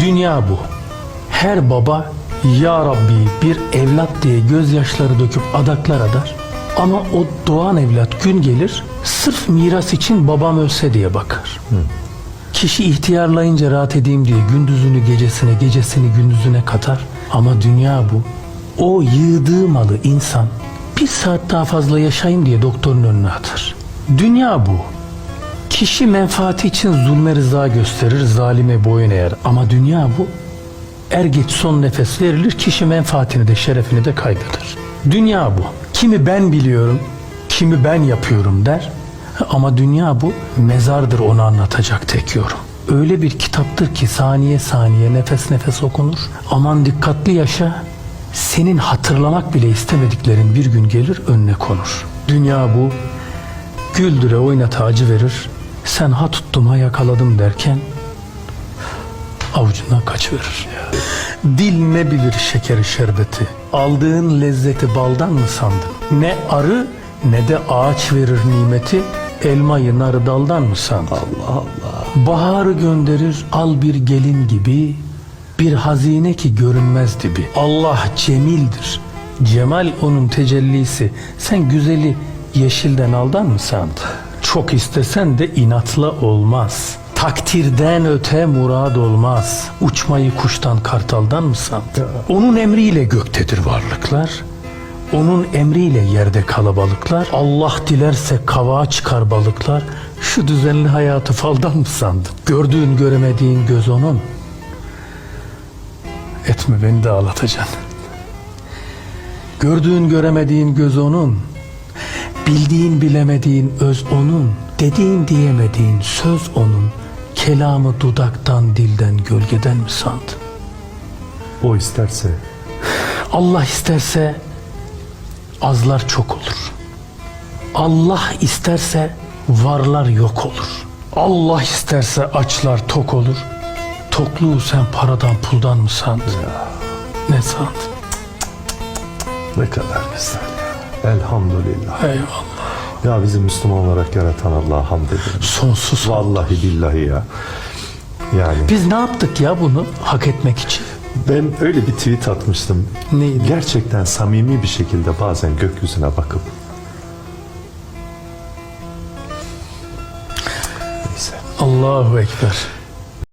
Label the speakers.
Speaker 1: Dünya bu. Her baba ya Rabbi bir evlat diye gözyaşları döküp adaklar adar. Ama o doğan evlat gün gelir sırf miras için babam ölse diye bakar. Kişi ihtiyarlayınca rahat edeyim diye gündüzünü gecesine, gecesini gündüzüne katar. Ama dünya bu. O yığdığı malı insan bir saat daha fazla yaşayayım diye doktorun önüne atar. Dünya bu. Kişi menfaati için zulme rıza gösterir, zalime boyun eğer. Ama dünya bu. Er geç son nefes verilir, kişi menfaatini de şerefini de kaybeder. Dünya bu. Kimi ben biliyorum, kimi ben yapıyorum der. Ama dünya bu, mezardır onu anlatacak tek yorum. Öyle bir kitaptır ki saniye saniye nefes nefes okunur. Aman dikkatli yaşa, senin hatırlamak bile istemediklerin bir gün gelir önüne konur. Dünya bu, güldüre oynata acı verir. Sen ha tuttum ha yakaladım derken avucundan kaçıverir. Dil ne bilir şekeri şerbeti. Aldığın lezzeti baldan mı sandın? Ne arı ne de ağaç verir nimeti. Elmayı narı daldan mı sandın? Allah Allah. Baharı gönderir al bir gelin gibi. Bir hazine ki görünmez dibi. Allah cemildir. Cemal onun tecellisi. Sen güzeli yeşilden aldan mı sandın? Çok istesen de inatla olmaz. Takdirden öte murad olmaz. Uçmayı kuştan kartaldan mı sandın? Onun emriyle göktedir varlıklar. Onun emriyle yerde kalabalıklar. Allah dilerse kavağa çıkar balıklar. Şu düzenli hayatı faldan mı sandın? Gördüğün göremediğin göz onun. Etme beni de ağlatacaksın. Gördüğün göremediğin göz onun. Bildiğin bilemediğin öz onun. Dediğin diyemediğin söz onun. Kelamı dudaktan dilden gölgeden mi sandın?
Speaker 2: O isterse
Speaker 1: Allah isterse azlar çok olur. Allah isterse varlar yok olur. Allah isterse açlar tok olur. Tokluğu sen paradan puldan mı sandın? Ne sandın?
Speaker 2: ne kadar güzel ya. Elhamdülillah.
Speaker 1: Eyvallah.
Speaker 2: Ya bizi Müslüman olarak yaratan Allah'a hamd edelim.
Speaker 1: Sonsuz.
Speaker 2: Vallahi billahi ya. Yani
Speaker 1: Biz ne yaptık ya bunu hak etmek için?
Speaker 2: ben öyle bir tweet atmıştım.
Speaker 1: Neydi?
Speaker 2: Gerçekten samimi bir şekilde bazen gökyüzüne bakıp Neyse.
Speaker 1: Allahu Ekber.